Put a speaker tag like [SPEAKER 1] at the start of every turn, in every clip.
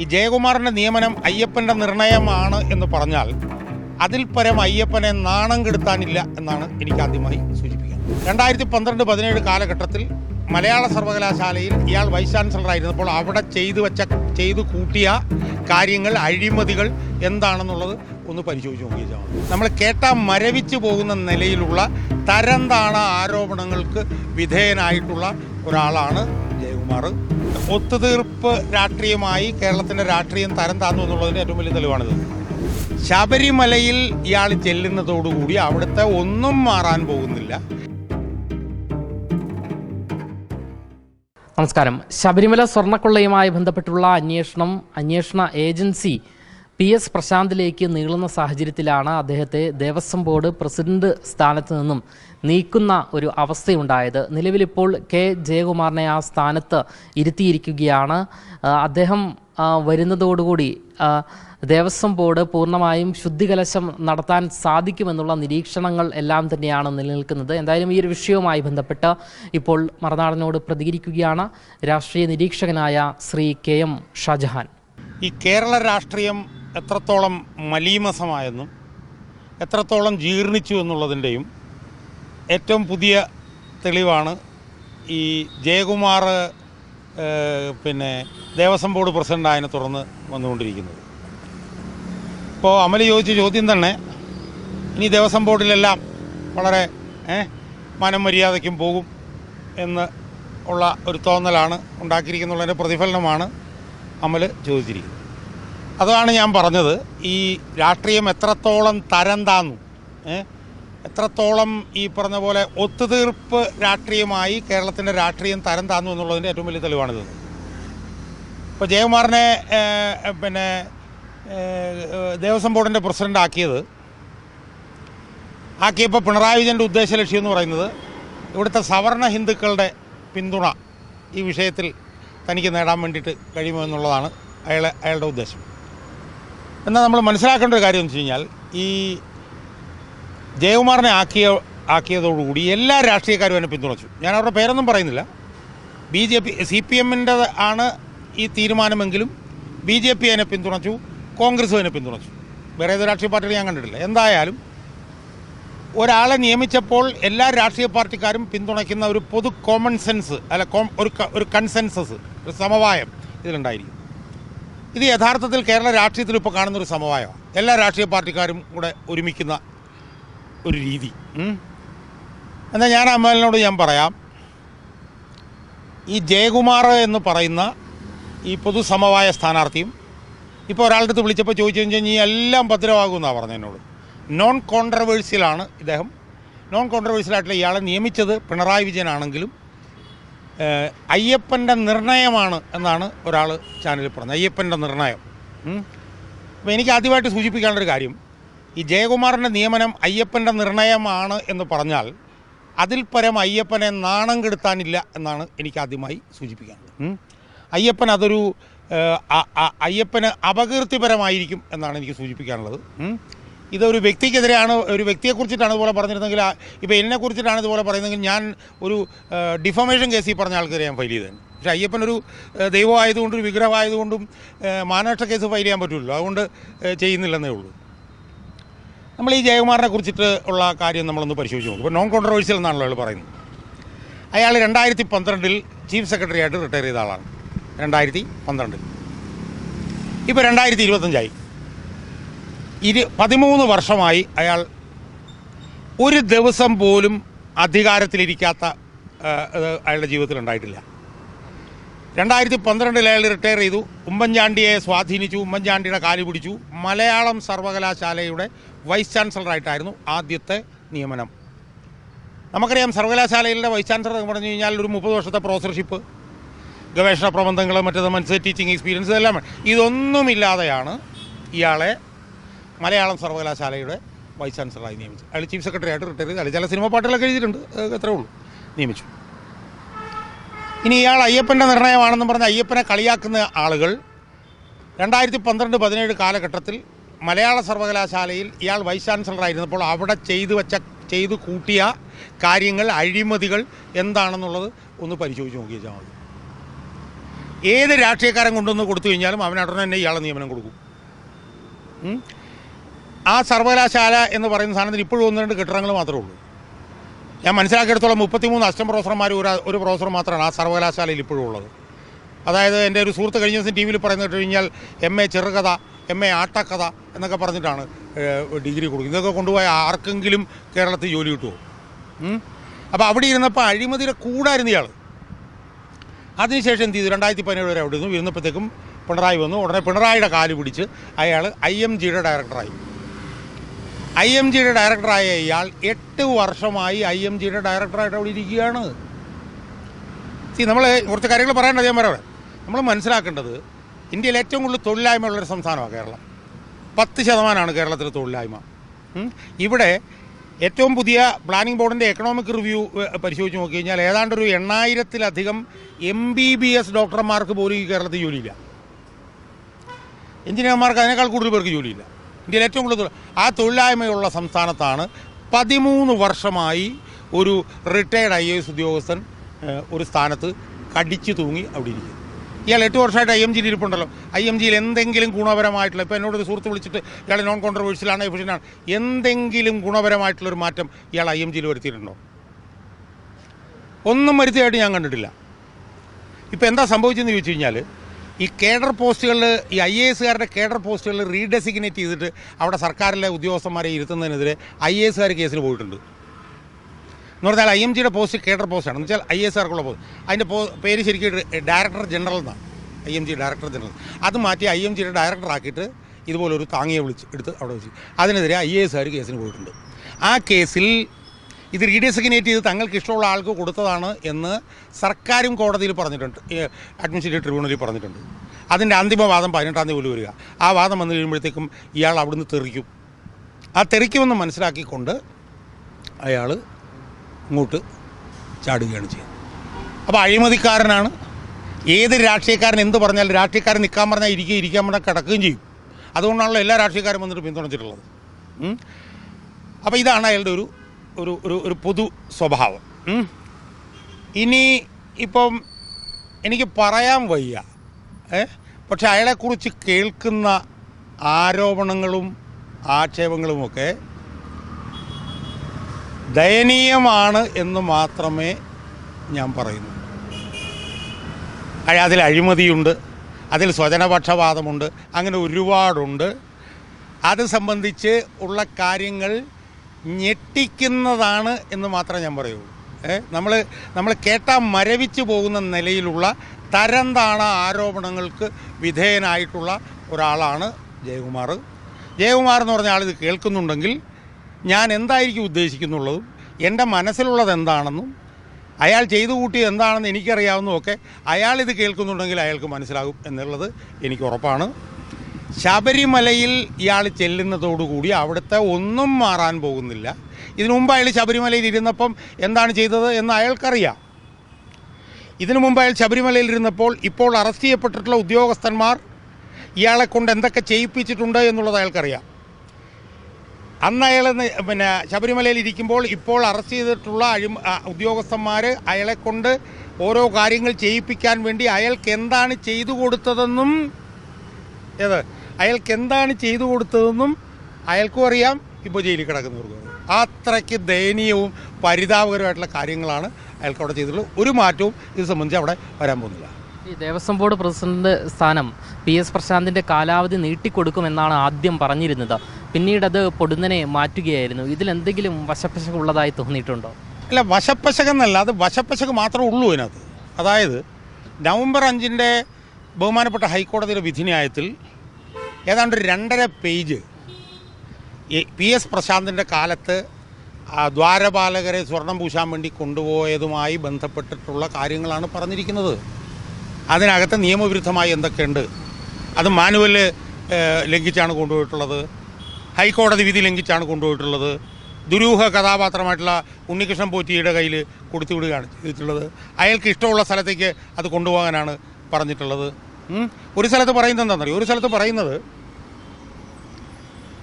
[SPEAKER 1] ഈ ജയകുമാറിന്റെ നിയമനം അയ്യപ്പന്റെ നിർണയമാണ് എന്ന് പറഞ്ഞാൽ അതിൽ പരം അയ്യപ്പനെ നാണം കെടുത്താനില്ല എന്നാണ് എനിക്ക് ആദ്യമായി സൂചിപ്പിക്കുന്നത്. രണ്ടായിരത്തി പന്ത്രണ്ട് പതിനേഴ് കാലഘട്ടത്തിൽ മലയാള സർവകലാശാലയിൽ ഇയാൾ വൈസ് ചാൻസലറായിരുന്നപ്പോൾ അവിടെ ചെയ്തു വെച്ച ചെയ്തു കൂട്ടിയ കാര്യങ്ങൾ അഴിമതികൾ എന്താണെന്നുള്ളത് ഒന്ന് പരിശോധിച്ച് നോക്കിയാൽ നമ്മൾ കേട്ടാൽ മരവിച്ചു പോകുന്ന നിലയിലുള്ള തരംതാണ ആരോപണങ്ങൾക്ക് വിധേയനായിട്ടുള്ള ഒരാളാണ് ജയകുമാർ ഒത്തുതീർപ്പ് രാഷ്ട്രീയമായി കേരളത്തിന്റെ രാഷ്ട്രീയം തരം താന്നു എന്നുള്ളതിന് ഏറ്റവും വലിയ തെളിവാണിത്. ശബരിമലയിൽ ഇയാൾ ചെല്ലുന്നതോടുകൂടി അവിടുത്തെ ഒന്നും മാറാൻ പോകുന്നില്ല.
[SPEAKER 2] നമസ്കാരം. ശബരിമല സ്വർണക്കൊള്ളയുമായി ബന്ധപ്പെട്ടുള്ള അന്വേഷണം അന്വേഷണ ഏജൻസി പി എസ് പ്രശാന്തിലേക്ക് നീളുന്ന സാഹചര്യത്തിലാണ് അദ്ദേഹത്തെ ദേവസ്വം ബോർഡ് പ്രസിഡന്റ് സ്ഥാനത്ത് നിന്നും നീക്കുന്ന ഒരു അവസ്ഥയുണ്ടായത്. നിലവിലിപ്പോൾ കെ. ജയകുമാറിനെ ആ സ്ഥാനത്ത് ഇരുത്തിയിരിക്കുകയാണ്. അദ്ദേഹം വരുന്നതോടുകൂടി ദേവസ്വം ബോർഡ് പൂർണമായും ശുദ്ധികലശം നടത്താൻ സാധിക്കുമെന്നുള്ള നിരീക്ഷണങ്ങൾ എല്ലാം തന്നെയാണ് നിലനിൽക്കുന്നത്. എന്തായാലും ഈ ഒരു വിഷയവുമായി ബന്ധപ്പെട്ട് ഇപ്പോൾ മറുനാടനോട് പ്രതികരിക്കുകയാണ് രാഷ്ട്രീയ നിരീക്ഷകനായ ശ്രീ കെ. എം. ഷാജഹാൻ.
[SPEAKER 1] ഈ കേരള രാഷ്ട്രീയം എത്രത്തോളം മലീമസമായെന്നും എത്രത്തോളം ജീർണിച്ചു എന്നുള്ളതിന്റെയും ഏറ്റവും പുതിയ തെളിവാണ് ഈ ജയകുമാർ പിന്നെ ദേവസ്വം ബോർഡ് പ്രസിഡന്റായതിനെ തുടർന്ന് വന്നുകൊണ്ടിരിക്കുന്നത്. ഇപ്പോൾ അമല ചോദിച്ച ചോദ്യം തന്നെ ഇനി ദേവസ്വം ബോർഡിലെല്ലാം വളരെ മനം മര്യാദയ്ക്കും പോകും എന്ന് ഉള്ള ഒരു തോന്നലാണ് ഉണ്ടാക്കിയിരിക്കുന്നുള്ളതിന്റെ പ്രതിഫലനമാണ് അമൽ ചോദിച്ചിരിക്കുന്നത്. അതാണ് ഞാൻ പറഞ്ഞത്. ഈ രാഷ്ട്രീയം എത്രത്തോളം തരം താന്നു എത്രത്തോളം ഈ പറഞ്ഞ പോലെ ഒത്തുതീർപ്പ് രാഷ്ട്രീയമായി കേരളത്തിന്റെ രാഷ്ട്രീയം തരം താന്നു എന്നുള്ളതിന്റെ ഏറ്റവും വലിയ തെളിവാണിത്. ഇപ്പോൾ ജയകുമാറിനെ പിന്നെ ദേവസ്വം ബോർഡിന്റെ പ്രസിഡന്റ് ആക്കിയത് ആക്കിയപ്പോൾ പിണറായി വിജയന്റെ ഉദ്ദേശ ലക്ഷ്യം എന്ന് പറയുന്നത് ഇവിടുത്തെ സവർണ ഹിന്ദുക്കളുടെ പിന്തുണ ഈ വിഷയത്തിൽ തനിക്ക് നേടാൻ വേണ്ടിയിട്ട് കഴിയുമോ എന്നുള്ളതാണ് അയാളെ അയാളുടെ ഉദ്ദേശം. എന്നാൽ നമ്മൾ മനസ്സിലാക്കേണ്ട ഒരു കാര്യം എന്ന് വെച്ച് കഴിഞ്ഞാൽ ഈ ജയകുമാറിനെ ആക്കിയ ആക്കിയതോടുകൂടി എല്ലാ രാഷ്ട്രീയക്കാരും എന്നെ പിന്തുണച്ചു. ഞാൻ അവരുടെ പേരൊന്നും പറയുന്നില്ല. B J P C P എമ്മിന്റെ ആണ് ഈ തീരുമാനമെങ്കിലും ബി ജെ പി അതിനെ പിന്തുണച്ചു കോൺഗ്രസ് അതിനെ പിന്തുണച്ചു. വേറെ ഏത് രാഷ്ട്രീയ പാർട്ടികളും ഞാൻ കണ്ടിട്ടില്ല. എന്തായാലും ഒരാളെ നിയമിച്ചപ്പോൾ എല്ലാ രാഷ്ട്രീയ പാർട്ടിക്കാരും പിന്തുണയ്ക്കുന്ന ഒരു പൊതു കോമൺ സെൻസ് അല്ല ഒരു ഒരു കൺസെൻസസ് ഒരു സമവായം ഇതിലുണ്ടായിരിക്കും. ഇത് യഥാർത്ഥത്തിൽ കേരള രാഷ്ട്രീയത്തിൽ ഇപ്പോൾ കാണുന്ന ഒരു സമവായമാണ് എല്ലാ രാഷ്ട്രീയ പാർട്ടിക്കാരും കൂടെ ഒരുമിക്കുന്ന ഒരു രീതി. എന്നാൽ ഞാൻ അമ്മലിനോട് ഞാൻ പറയാം. ഈ ജയകുമാർ എന്ന് പറയുന്ന ഈ പൊതുസമവായ സ്ഥാനാർത്ഥിയും ഇപ്പോൾ ഒരാളുടെ അടുത്ത് വിളിച്ചപ്പോൾ ചോദിച്ചു കഴിഞ്ഞാൽ ഈ എല്ലാം ഭദ്രമാകുമെന്നാണ് പറഞ്ഞത് എന്നോട്. നോൺ കോൺട്രവേഴ്സ്യലാണ് ഇദ്ദേഹം. നോൺ കോൺട്രവേഴ്സ്യലായിട്ടുള്ള ഇയാളെ നിയമിച്ചത് പിണറായി വിജയനാണെങ്കിലും അയ്യപ്പന്റെ നിർണയമാണ് എന്നാണ് ഒരാൾ ചാനലിൽ പറഞ്ഞത്. അയ്യപ്പന്റെ നിർണയം. അപ്പോൾ എനിക്ക് ആദ്യമായിട്ട് സൂചിപ്പിക്കാനുള്ളൊരു കാര്യം. ഈ ജയകുമാറിന്റെ നിയമനം അയ്യപ്പന്റെ നിർണയമാണ് എന്ന് പറഞ്ഞാൽ അതിൽ പരം അയ്യപ്പനെ നാണം കെടുത്താനില്ല എന്നാണ് എനിക്ക് ആദ്യമായി സൂചിപ്പിക്കാനുള്ളത്. അയ്യപ്പൻ അതൊരു അയ്യപ്പന് അപകീർത്തിപരമായിരിക്കും എന്നാണ് എനിക്ക് സൂചിപ്പിക്കാനുള്ളത്. ഇതൊരു വ്യക്തിക്കെതിരെയാണ് ഒരു വ്യക്തിയെ വ്യക്തിയെക്കുറിച്ചിട്ടാണ് ഇതുപോലെ പറഞ്ഞിരുന്നെങ്കിൽ ഇപ്പോൾ എന്നെക്കുറിച്ചിട്ടാണ് ഇതുപോലെ പറയുന്നതെങ്കിൽ ഞാൻ ഒരു ഡിഫമേഷൻ കേസിൽ പറഞ്ഞ ആൾക്കെതിരെ ഞാൻ ഫയൽ ചെയ്തേ പക്ഷേ അയ്യപ്പൻ ഒരു ദൈവമായതുകൊണ്ടും ഒരു വിഗ്രഹമായതുകൊണ്ടും മാനനഷ്ട കേസ് ഫയൽ ചെയ്യാൻ പറ്റുമല്ലോ അതുകൊണ്ട് ചെയ്യുന്നില്ലെന്നേ ഉള്ളൂ. നമ്മൾ ഈ ജയകുമാറിനെ കുറിച്ചിട്ട് ഉള്ള കാര്യം നമ്മളൊന്ന് പരിശോധിച്ച് നോക്കും. ഇപ്പോൾ നോൺ കോൺട്രവേഴ്സ്യൽ എന്നാണല്ലോ അയാൾ പറയുന്നത്. അയാൾ രണ്ടായിരത്തി പന്ത്രണ്ടിൽ ചീഫ് സെക്രട്ടറി ആയിട്ട് റിട്ടയർ ചെയ്ത ആളാണ്. രണ്ടായിരത്തി പന്ത്രണ്ടിൽ ഇപ്പോൾ രണ്ടായിരത്തി ഇരുപത്തഞ്ചായി ഇരു പതിമൂന്ന് വർഷമായി അയാൾ ഒരു ദിവസം പോലും അധികാരത്തിലിരിക്കാത്ത അയാളുടെ ജീവിതത്തിൽ ഉണ്ടായിട്ടില്ല രണ്ടായിരത്തി പന്ത്രണ്ടിൽ അയാൾ റിട്ടയർ ചെയ്തു. ഉമ്മൻചാണ്ടിയെ സ്വാധീനിച്ചു. ഉമ്മൻചാണ്ടിയുടെ കാലി പിടിച്ചു. മലയാളം സർവകലാശാലയുടെ വൈസ് ചാൻസലറായിട്ടായിരുന്നു ആദ്യത്തെ നിയമനം. നമുക്കറിയാം സർവകലാശാലയിലെ വൈസ് ചാൻസലർ എന്ന് പറഞ്ഞു കഴിഞ്ഞാൽ ഒരു മുപ്പത് വർഷത്തെ പ്രൊഫസർഷിപ്പ് ഗവേഷണ പ്രബന്ധങ്ങൾ മറ്റേത് മനസ്സിൽ ടീച്ചിങ് എക്സ്പീരിയൻസ് ഇതെല്ലാം. ഇതൊന്നുമില്ലാതെയാണ് ഇയാളെ മലയാളം സർവകലാശാലയുടെ വൈസ് ചാൻസലറായി നിയമിച്ചു. അയാൾ ചീഫ് സെക്രട്ടറി ആയിട്ട് റിട്ടയർ ചെയ്ത് ചില സിനിമ പാട്ടുകളൊക്കെ എഴുതിയിട്ടുണ്ട്. അത് അത്രേ ഉള്ളൂ. നിയമിച്ചു. ഇനി ഇയാൾ അയ്യപ്പന്റെ നിർണയമാണെന്ന് പറഞ്ഞ് അയ്യപ്പനെ കളിയാക്കുന്ന ആളുകൾ രണ്ടായിരത്തി പന്ത്രണ്ട് പതിനേഴ് കാലഘട്ടത്തിൽ മലയാള സർവകലാശാലയിൽ ഇയാൾ വൈസ് ചാൻസലറായിരുന്നപ്പോൾ അവിടെ ചെയ്തു വെച്ച ചെയ്തു കൂട്ടിയ കാര്യങ്ങൾ അഴിമതികൾ എന്താണെന്നുള്ളത് ഒന്ന് പരിശോധിച്ച് നോക്കിയാൽ മതി. ഏത് രാഷ്ട്രീയക്കാരൻ കൊണ്ടുവന്ന് കൊടുത്തു കഴിഞ്ഞാലും അവനടനെ തന്നെ ഇയാളെ നിയമനം കൊടുക്കും. ആ സർവകലാശാല എന്ന് പറയുന്ന സാധനത്തിന് ഇപ്പോഴും ഒന്ന് രണ്ട് കെട്ടിടങ്ങൾ മാത്രമേ ഉള്ളൂ. ഞാൻ മനസ്സിലാക്കിയെടുത്തോളം മുപ്പത്തിമൂന്ന് അസിസ്റ്റന്റ് പ്രൊഫസർമാർ ഒരു ഒരു പ്രൊഫസർ മാത്രമാണ് ആ സർവകലാശാലയിൽ ഇപ്പോഴും ഉള്ളത്. അതായത് എന്റെ ഒരു സുഹൃത്ത് കഴിഞ്ഞ ദിവസം ടി വിയിൽ പറയുന്നത് കേട്ട് കഴിഞ്ഞാൽ എം എ ചെറുകഥ എം എ ആട്ടക്കഥ എന്നൊക്കെ പറഞ്ഞിട്ടാണ് ഡിഗ്രി കൊടുക്കുന്നത്. ഇതൊക്കെ കൊണ്ടുപോയ ആർക്കെങ്കിലും കേരളത്തിൽ ജോലി കിട്ടുമോ അപ്പോൾ അവിടെ ഇരുന്നപ്പോൾ അഴിമതിയുടെ കൂടായിരുന്നു ഇയാൾ അതിനുശേഷം എന്ത് ചെയ്തു? രണ്ടായിരത്തി പതിനേഴ് വരെ അവിടെ ഇരുന്നു. ഇരുന്നപ്പോഴത്തേക്കും പിണറായി വന്നു. ഉടനെ പിണറായിയുടെ കാൽ പിടിച്ച് അയാൾ ഐ എം ജിയുടെ ഡയറക്ടറായി. ഐ എം ജിയുടെ ഡയറക്ടറായ ഇയാൾ എട്ട് വർഷമായി ഐ എം ജിയുടെ ഡയറക്ടറായിട്ട് അവിടെ ഇരിക്കുകയാണ്. സി നമ്മൾ കുറച്ച് കാര്യങ്ങൾ പറയേണ്ടത് ഞാൻ പറയാം. നമ്മൾ മനസ്സിലാക്കേണ്ടത് ഇന്ത്യയിൽ ഏറ്റവും കൂടുതൽ തൊഴിലില്ലായ്മ ഉള്ളൊരു സംസ്ഥാനമാണ് കേരളം. പത്ത് ശതമാനമാണ് കേരളത്തിലെ തൊഴിലില്ലായ്മ. ഇവിടെ ഏറ്റവും പുതിയ പ്ലാനിംഗ് ബോർഡിന്റെ എക്കണോമിക് റിവ്യൂ പരിശോധിച്ച് നോക്കി കഴിഞ്ഞാൽ ഏതാണ്ട് ഒരു എണ്ണായിരത്തിലധികം എം ബി ബി എസ് ഡോക്ടർമാർക്ക് പോലും ഈ കേരളത്തിൽ ജോലിയില്ല. എഞ്ചിനീയർമാർക്ക് അതിനേക്കാൾ കൂടുതൽ പേർക്ക് ജോലിയില്ല. ഇന്ത്യയിൽ ഏറ്റവും കൂടുതൽ ആ തൊഴിലായ്മയുള്ള സംസ്ഥാനത്താണ് പതിമൂന്ന് വർഷമായി ഒരു റിട്ടയർഡ് ഐ എസ് ഉദ്യോഗസ്ഥൻ ഒരു സ്ഥാനത്ത് കടിച്ചു തൂങ്ങി അവിടെ ഇരിക്കും ഇയാൾ എട്ട് വർഷമായിട്ട് ഐ എം ജിയിൽ ഇരിപ്പുണ്ടല്ലോ. ഐ എം ജിയിൽ എന്തെങ്കിലും ഗുണപരമായിട്ടുള്ള ഇപ്പോൾ എന്നോട് ഒരു സുഹൃത്ത് വിളിച്ചിട്ട് ഇയാൾ നോൺ കോൺട്രവേഴ്സിലാണ് എഫിഷ്യനാണ് എന്തെങ്കിലും ഗുണപരമായിട്ടുള്ളൊരു മാറ്റം ഇയാൾ ഐ എം ജിയിൽ വരുത്തിയിട്ടുണ്ടോ? ഒന്നും വരുത്തിയായിട്ട് ഞാൻ കണ്ടിട്ടില്ല. ഇപ്പോൾ എന്താ സംഭവിച്ചതെന്ന് ചോദിച്ചു കഴിഞ്ഞാൽ ഈ കേഡർ പോസ്റ്റുകളിൽ ഈ ഐ എ എസുകാരുടെ കേഡർ പോസ്റ്റുകളിൽ റീഡെസിഗ്നേറ്റ് ചെയ്തിട്ട് അവിടെ സർക്കാരിലെ ഉദ്യോഗസ്ഥന്മാരെ ഇരുത്തുന്നതിനെതിരെ ഐ എ എസുകാർ കേസിൽ പോയിട്ടുണ്ട്. എന്ന് പറഞ്ഞാൽ ഐ എം ജിയുടെ പോസ്റ്റ് കേഡർ പോസ്റ്റാണ്. എന്ന് വെച്ചാൽ ഐ എസ് ആർക്കുള്ള പോസ്റ്റ്. അതിന്റെ പേര് ശരിക്കും ഡയറക്ടർ ജനറൽ എന്നാണ്. I M G director general. അത് മാറ്റി ഐ എം ജിയുടെ ഡയറക്ടർ ആക്കിയിട്ട് ഇതുപോലൊരു താങ്ങിയെ വിളിച്ച് എടുത്ത് അവിടെ വെച്ച്. അതിനെതിരെ ഐ എ എസുകാർ കേസിന് പോയിട്ടുണ്ട്. ആ കേസിൽ ഇത് റീഡെസിഗ്നേറ്റ് ചെയ്ത് തങ്ങൾക്ക് ഇഷ്ടമുള്ള ആൾക്ക് കൊടുത്തതാണ് എന്ന് സർക്കാരും കോടതിയിൽ പറഞ്ഞിട്ടുണ്ട്. അഡ്മിനിസ്ട്രേറ്റീവ് ട്രിബ്യൂണലിൽ പറഞ്ഞിട്ടുണ്ട്. അതിന്റെ അന്തിമ വാദം പതിനെട്ടാം തീയതി പോലും വരിക. ആ വാദം വന്നു കഴിയുമ്പോഴത്തേക്കും ഇയാൾ അവിടുന്ന് തെറിക്കും. ആ തെറിക്കുമെന്ന് മനസ്സിലാക്കിക്കൊണ്ട് അയാൾ ഇങ്ങോട്ട് ചാടുകയാണ് ചെയ്യുന്നത്. അപ്പോൾ അഴിമതിക്കാരനാണ്. ഏത് രാഷ്ട്രീയക്കാരൻ എന്ത് പറഞ്ഞാലും രാഷ്ട്രീയക്കാരൻ നിൽക്കാൻ പറഞ്ഞാൽ ഇരിക്കുക ഇരിക്കാൻ പറഞ്ഞാൽ കിടക്കുകയും ചെയ്യും. അതുകൊണ്ടാണല്ലോ എല്ലാ രാഷ്ട്രീയക്കാരും വന്നിട്ട് പിന്തുണച്ചിട്ടുള്ളത്. അപ്പോൾ ഇതാണ് അയാളുടെ ഒരു ഒരു ഒരു ഒരു പൊതു സ്വഭാവം. ഇനി ഇപ്പം എനിക്ക് പറയാൻ വയ്യ. ഏ? പക്ഷെ അയാളെക്കുറിച്ച് കേൾക്കുന്ന ആരോപണങ്ങളും ആക്ഷേപങ്ങളുമൊക്കെ ദയനീയമാണ് എന്ന് മാത്രമേ ഞാൻ പറയുന്നു. അതിൽ അഴിമതിയുണ്ട് അതിൽ സ്വജനപക്ഷപാതമുണ്ട് അങ്ങനെ ഒരുപാടുണ്ട്. അത് സംബന്ധിച്ച് ഉള്ള കാര്യങ്ങൾ ഞെട്ടിക്കുന്നതാണ് എന്ന് മാത്രമേ ഞാൻ പറയുള്ളൂ. നമ്മൾ നമ്മൾ കേട്ടാൽ മരവിച്ചു പോകുന്ന നിലയിലുള്ള തരംതാണ ആരോപണങ്ങൾക്ക് വിധേയനായിട്ടുള്ള ഒരാളാണ് ജയകുമാർ. ജയകുമാർ എന്ന് പറഞ്ഞ ആളിത് കേൾക്കുന്നുണ്ടെങ്കിൽ ഞാൻ എന്തായിരിക്കും ഉദ്ദേശിക്കുന്നുള്ളതും എന്റെ മനസ്സിലുള്ളത് എന്താണെന്നും അയാൾ ചെയ്തു കൂട്ടിയത് എന്താണെന്ന് എനിക്കറിയാവുന്നതൊക്കെ അയാൾ ഇത് കേൾക്കുന്നുണ്ടെങ്കിൽ അയാൾക്ക് മനസ്സിലാകും എന്നുള്ളത് എനിക്ക് ഉറപ്പാണ്. ശബരിമലയിൽ ഇയാൾ ചെല്ലുന്നതോടുകൂടി അവിടുത്തെ ഒന്നും മാറാൻ പോകുന്നില്ല. ഇതിനു മുമ്പ് അയാൾ ശബരിമലയിൽ ഇരുന്നപ്പം എന്താണ് ചെയ്തത് എന്ന് അയാൾക്കറിയാം. ഇതിനു മുമ്പ് അയാൾ ശബരിമലയിൽ ഇരുന്നപ്പോൾ ഇപ്പോൾ അറസ്റ്റ് ചെയ്യപ്പെട്ടിട്ടുള്ള ഉദ്യോഗസ്ഥന്മാർ ഇയാളെ കൊണ്ട് എന്തൊക്കെ ചെയ്യിപ്പിച്ചിട്ടുണ്ട് എന്നുള്ളത് അയാൾക്കറിയാം. അന്ന് അയാൾ പിന്നെ ശബരിമലയിൽ ഇരിക്കുമ്പോൾ ഇപ്പോൾ അറസ്റ്റ് ചെയ്തിട്ടുള്ള അഴിമ ഉദ്യോഗസ്ഥന്മാർ അയാളെ കൊണ്ട് ഓരോ കാര്യങ്ങൾ ചെയ്യിപ്പിക്കാൻ വേണ്ടി അയാൾക്ക് എന്താണ് ചെയ്തു കൊടുത്തതെന്നും ഏത് അയാൾക്ക് എന്താണ് ചെയ്തു കൊടുത്തതെന്നും അയാൾക്കും അറിയാം. ഇപ്പോൾ ജയിലിൽ കിടക്കുന്നവർക്കും അറിയാം. അത്രയ്ക്ക് ദയനീയവും പരിതാപകരമായിട്ടുള്ള കാര്യങ്ങളാണ് അയാൾക്ക് അവിടെ ചെയ്തിട്ടുള്ളത്. ഒരു മാറ്റവും ഇത് സംബന്ധിച്ച് അവിടെ വരാൻ പോകുന്നില്ല.
[SPEAKER 2] ഈ ദേവസ്വം ബോർഡ് പ്രസിഡന്റ് സ്ഥാനം പി എസ് പ്രശാന്തിന്റെ കാലാവധി നീട്ടിക്കൊടുക്കുമെന്നാണ് ആദ്യം പറഞ്ഞിരുന്നത്. പിന്നീട് അത് പൊടുന്നനെ മാറ്റുകയായിരുന്നു. ഇതിലെന്തെങ്കിലും എന്തെങ്കിലും വശപ്പശ ഉള്ളതായി തോന്നിയിട്ടുണ്ടോ?
[SPEAKER 1] അല്ല വശപ്പശകെന്നല്ല അത് വശപ്പശക മാത്രമേ ഉള്ളൂ അതിനകത്ത്. അതായത് നവംബർ അഞ്ചിന്റെ ബഹുമാനപ്പെട്ട ഹൈക്കോടതിയുടെ വിധിന്യായത്തിൽ ഏതാണ്ട് രണ്ടര പേജ്. പി എസ് പ്രശാന്തിന്റെ കാലത്ത് ദ്വാരപാലകരെ സ്വർണം പൂശാൻ വേണ്ടി കൊണ്ടുപോയതുമായി ബന്ധപ്പെട്ടിട്ടുള്ള കാര്യങ്ങളാണ് പറഞ്ഞിരിക്കുന്നത്. അതിനകത്ത് നിയമവിരുദ്ധമായി എന്തൊക്കെയുണ്ട്? അത് മാനുവൽ ലംഘിച്ചാണ് കൊണ്ടുപോയിട്ടുള്ളത്. ഹൈക്കോടതി വിധി ലംഘിച്ചാണ് കൊണ്ടുപോയിട്ടുള്ളത്. ദുരൂഹ കഥാപാത്രമായിട്ടുള്ള ഉണ്ണികൃഷ്ണൻ പോറ്റിയുടെ കയ്യിൽ കൊടുത്തു വിടുകയാണ് ചെയ്തിട്ടുള്ളത്. അയാൾക്ക് ഇഷ്ടമുള്ള സ്ഥലത്തേക്ക് അത് കൊണ്ടുപോകാനാണ് പറഞ്ഞിട്ടുള്ളത്. ഒരു സ്ഥലത്ത് പറയുന്നത് എന്താണെന്നറിയോ? ഒരു സ്ഥലത്ത് പറയുന്നത്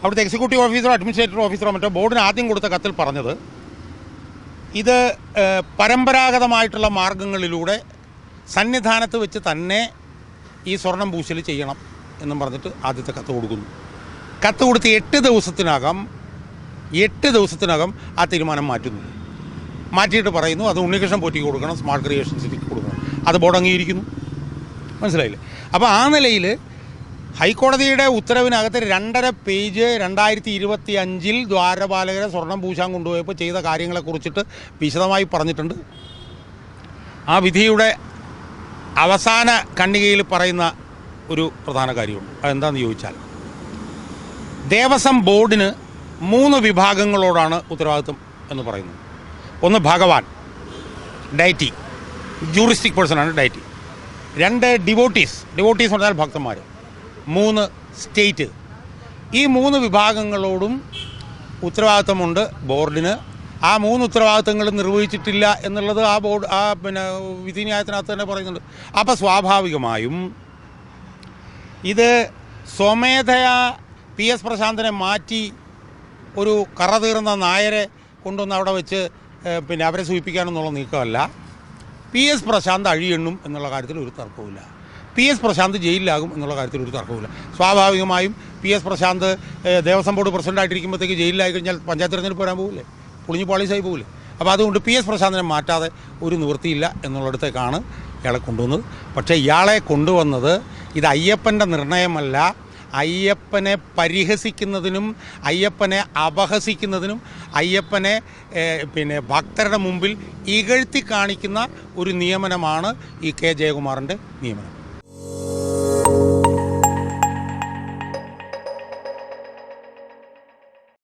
[SPEAKER 1] അവിടുത്തെ എക്സിക്യൂട്ടീവ് ഓഫീസറോ അഡ്മിനിസ്ട്രേറ്റീവ് ഓഫീസറോ മറ്റോ ബോർഡിന് ആദ്യം കൊടുത്ത കത്തിൽ പറഞ്ഞത് ഇത് പരമ്പരാഗതമായിട്ടുള്ള മാർഗങ്ങളിലൂടെ സന്നിധാനത്ത് വെച്ച് തന്നെ ഈ സ്വർണം പൂശൽ ചെയ്യണം എന്നും പറഞ്ഞിട്ട് ആദ്യത്തെ കത്ത് കൊടുക്കുന്നു. കത്ത് കൊടുത്ത് എട്ട് ദിവസത്തിനകം എട്ട് ദിവസത്തിനകം ആ തീരുമാനം മാറ്റുന്നു. മാറ്റിയിട്ട് പറയുന്നു അത് ഉണ്ണികൃഷ്ണൻ പോറ്റി കൊടുക്കണം സ്മാർട്ട് ക്രിയേഷൻ സിറ്റിക്ക് കൊടുക്കണം. അത് ബോർഡ് അംഗീകരിക്കുന്നു. മനസ്സിലായില്ലേ? അപ്പോൾ ആ നിലയിൽ ഹൈക്കോടതിയുടെ ഉത്തരവിനകത്ത് രണ്ടര പേജ് രണ്ടായിരത്തി ഇരുപത്തി അഞ്ചിൽ ദ്വാരപാലകരെ സ്വർണം പൂശാൻ കൊണ്ടുപോയപ്പോൾ ചെയ്ത കാര്യങ്ങളെക്കുറിച്ചിട്ട് വിശദമായി പറഞ്ഞിട്ടുണ്ട്. ആ വിധിയുടെ അവസാന കണ്ണികയിൽ പറയുന്ന ഒരു പ്രധാന കാര്യമുണ്ട്. അതെന്താണെന്ന് ചോദിച്ചാൽ ദേവസ്വം ബോർഡിന് മൂന്ന് വിഭാഗങ്ങളോടാണ് ഉത്തരവാദിത്വം എന്ന് പറയുന്നത്. ഒന്ന് ഭഗവാൻ ഡയറ്റി ജൂറിസ്റ്റിക് പേഴ്സണാണ് ഡയറ്റി. രണ്ട് ഡിവോട്ടീസ് ഡിവോട്ടീസ് എന്ന് പറഞ്ഞാൽ ഭക്തന്മാർ മൂന്ന് സ്റ്റേറ്റ് ഈ മൂന്ന് വിഭാഗങ്ങളോടും ഉത്തരവാദിത്തമുണ്ട് ബോർഡിന്. ആ മൂന്ന് ഉത്തരവാദിത്തങ്ങൾ നിർവഹിച്ചിട്ടില്ല എന്നുള്ളത് ആ ബോർഡ് ആ പിന്നെ വിധിന്യായത്തിനകത്ത് തന്നെ പറയുന്നുണ്ട്. അപ്പോൾ സ്വാഭാവികമായും ഇത് സ്വമേധയാ പി എസ് പ്രശാന്തനെ മാറ്റി ഒരു കറ തീർന്ന നായരെ കൊണ്ടുവന്ന് അവിടെ വെച്ച് പിന്നെ അവരെ സൂചിപ്പിക്കാനെന്നുള്ള നീക്കമല്ല. പി എസ് പ്രശാന്ത് അഴിയെണ്ണും എന്നുള്ള കാര്യത്തിൽ ഒരു തർക്കവുമില്ല. പി എസ് പ്രശാന്ത് ജയിലിലാകും എന്നുള്ള കാര്യത്തിൽ ഒരു തർക്കവുമില്ല. സ്വാഭാവികമായും P S Prashanth Devaswom board പ്രസിഡന്റായിട്ടിരിക്കുമ്പോഴത്തേക്ക് ജയിലിലായി കഴിഞ്ഞാൽ പഞ്ചായത്ത് തിരഞ്ഞെടുപ്പ് വരാൻ പോകില്ലേ പുളിഞ്ഞു പോളീസായി പോകില്ലേ അപ്പോൾ അതുകൊണ്ട് പി എസ് പ്രശാന്തിനെ മാറ്റാതെ ഒരു നിവൃത്തിയില്ല എന്നുള്ളിടത്തേക്കാണ് ഇയാളെ കൊണ്ടുവന്നത്. പക്ഷേ ഇയാളെ കൊണ്ടുവന്നത് ഇത് അയ്യപ്പന്റെ നിർണയമല്ല അയ്യപ്പനെ പരിഹസിക്കുന്നതിനും അയ്യപ്പനെ അപഹസിക്കുന്നതിനും അയ്യപ്പനെ പിന്നെ ഭക്തരുടെ മുമ്പിൽ ഇകഴ്ത്തി കാണിക്കുന്ന ഒരു നിയമനമാണ് ഈ കെ ജയകുമാറിന്റെ നിയമനം.